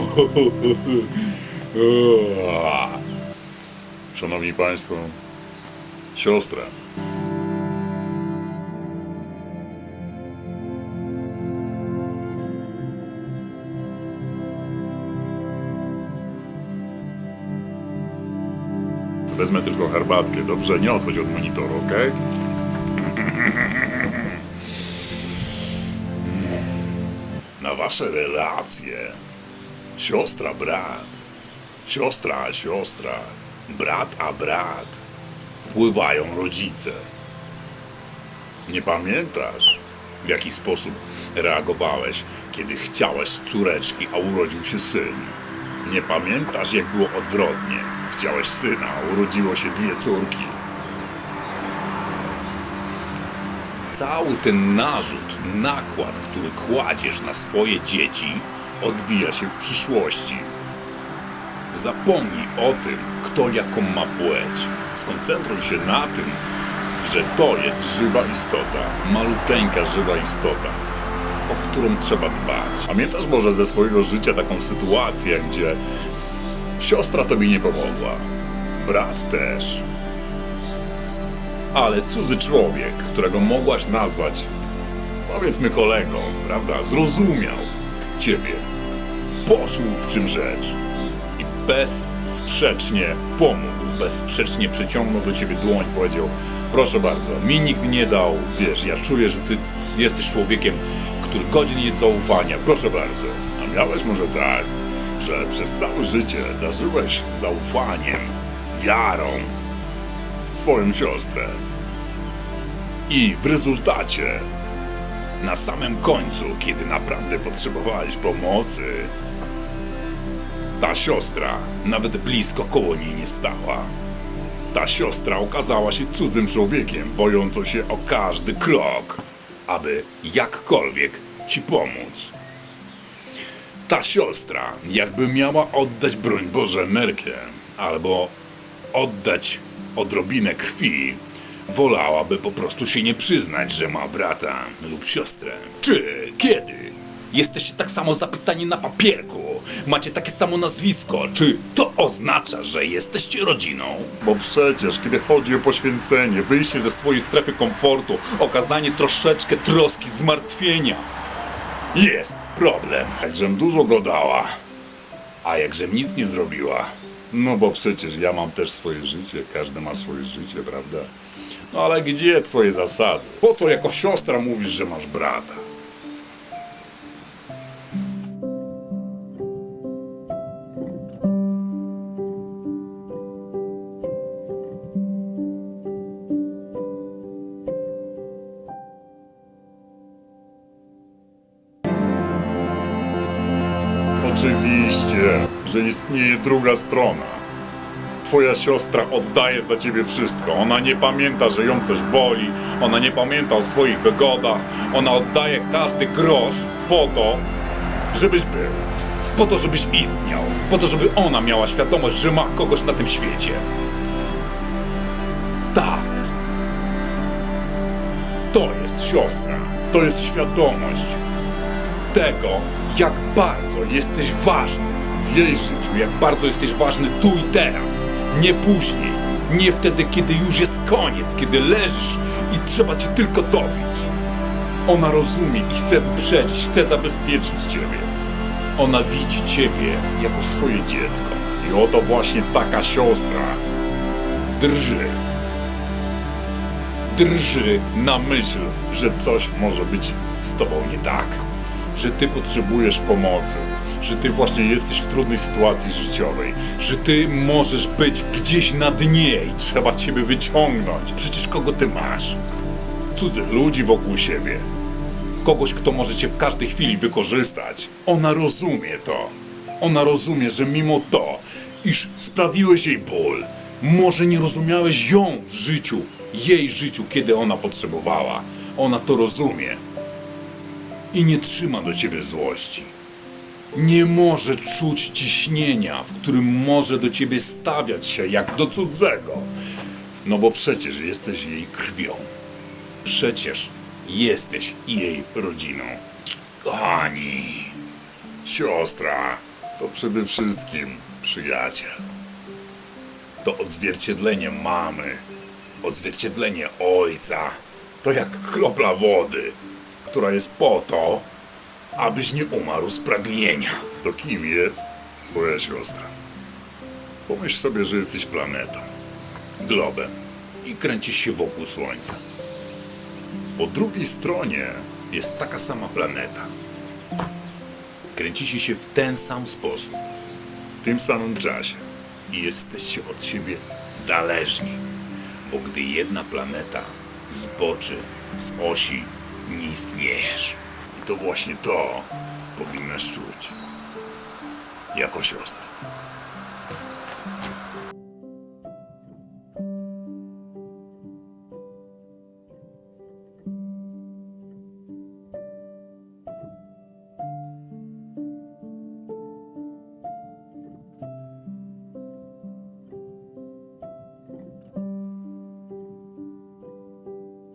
Szanowni Państwo, siostra. Wezmę tylko herbatkę, dobrze? Nie odchodź od monitoru, okej? Na wasze relacje. Siostra, brat. Siostra, a siostra. Brat, a brat. Wpływają rodzice. Nie pamiętasz, w jaki sposób reagowałeś, kiedy chciałeś córeczki, a urodził się syn? Nie pamiętasz, jak było odwrotnie? Chciałeś syna, a urodziło się dwie córki. Cały ten narzut, nakład, który kładziesz na swoje dzieci, odbija się w przyszłości. Zapomnij o tym, kto jaką ma płeć. Skoncentruj się na tym, że to jest żywa istota, maluteńka żywa istota, o którą trzeba dbać. Pamiętasz może ze swojego życia taką sytuację, gdzie siostra tobie nie pomogła, brat też, ale cudzy człowiek, którego mogłaś nazwać, powiedzmy kolegą, prawda, zrozumiał ciebie, poczuł w czym rzecz i bezsprzecznie pomógł, bezsprzecznie przyciągnął do ciebie dłoń, powiedział, proszę bardzo, mi nikt nie dał, wiesz, ja czuję, że ty jesteś człowiekiem, który godzien jest zaufania, proszę bardzo. A miałeś może tak, że przez całe życie darzyłeś zaufaniem, wiarą, swoją siostrę. I w rezultacie, na samym końcu, kiedy naprawdę potrzebowałeś pomocy, ta siostra nawet blisko koło niej nie stała. Ta siostra okazała się cudzym człowiekiem, bojącą się o każdy krok, aby jakkolwiek ci pomóc. Ta siostra, jakby miała oddać broń Boże Merkę, albo oddać odrobinę krwi, wolałaby po prostu się nie przyznać, że ma brata lub siostrę. Czy kiedy jesteście tak samo zapisani na papierku, macie takie samo nazwisko, czy to oznacza, że jesteście rodziną? Bo przecież, kiedy chodzi o poświęcenie, wyjście ze swojej strefy komfortu, okazanie troszeczkę troski, zmartwienia, jest problem. Jakżem dużo go dała, a jakżem nic nie zrobiła. No bo przecież ja mam też swoje życie, każdy ma swoje życie, prawda? No ale gdzie twoje zasady? Po co jako siostra mówisz, że masz brata? Oczywiście, że istnieje druga strona. Twoja siostra oddaje za ciebie wszystko. Ona nie pamięta, że ją coś boli. Ona nie pamięta o swoich wygodach. Ona oddaje każdy grosz po to, żebyś był. Po to, żebyś istniał. Po to, żeby ona miała świadomość, że ma kogoś na tym świecie. Tak. To jest siostra. To jest świadomość tego, jak bardzo jesteś ważny w jej życiu, jak bardzo jesteś ważny tu i teraz, nie później, nie wtedy, kiedy już jest koniec, kiedy leżysz i trzeba cię tylko dobić. Ona rozumie i chce wyprzedzić, chce zabezpieczyć ciebie. Ona widzi ciebie jako swoje dziecko. I oto właśnie taka siostra drży. Drży na myśl, że coś może być z tobą nie tak że ty potrzebujesz pomocy, że ty właśnie jesteś w trudnej sytuacji życiowej, że ty możesz być gdzieś na dnie i trzeba ciebie wyciągnąć. Przecież kogo ty masz? Cudzych ludzi wokół siebie. Kogoś, kto może cię w każdej chwili wykorzystać. Ona rozumie to. Ona rozumie, że mimo to, iż sprawiłeś jej ból, może nie rozumiałeś ją w życiu, jej życiu, kiedy ona potrzebowała. Ona to rozumie i nie trzyma do ciebie złości. Nie może czuć ciśnienia, w którym może do ciebie stawiać się jak do cudzego. No bo przecież jesteś jej krwią. Przecież jesteś jej rodziną. Kochani, siostra to przede wszystkim przyjaciel. To odzwierciedlenie mamy, odzwierciedlenie ojca. To jak kropla wody, która jest po to, abyś nie umarł z pragnienia. To kim jest twoja siostra? Pomyśl sobie, że jesteś planetą, globem i kręcisz się wokół Słońca. Po drugiej stronie jest taka sama planeta. Kręcicie się w ten sam sposób, w tym samym czasie i jesteście od siebie zależni, bo gdy jedna planeta zboczy z osi, nie istniejesz. I to właśnie to powinnaś czuć jako siostra.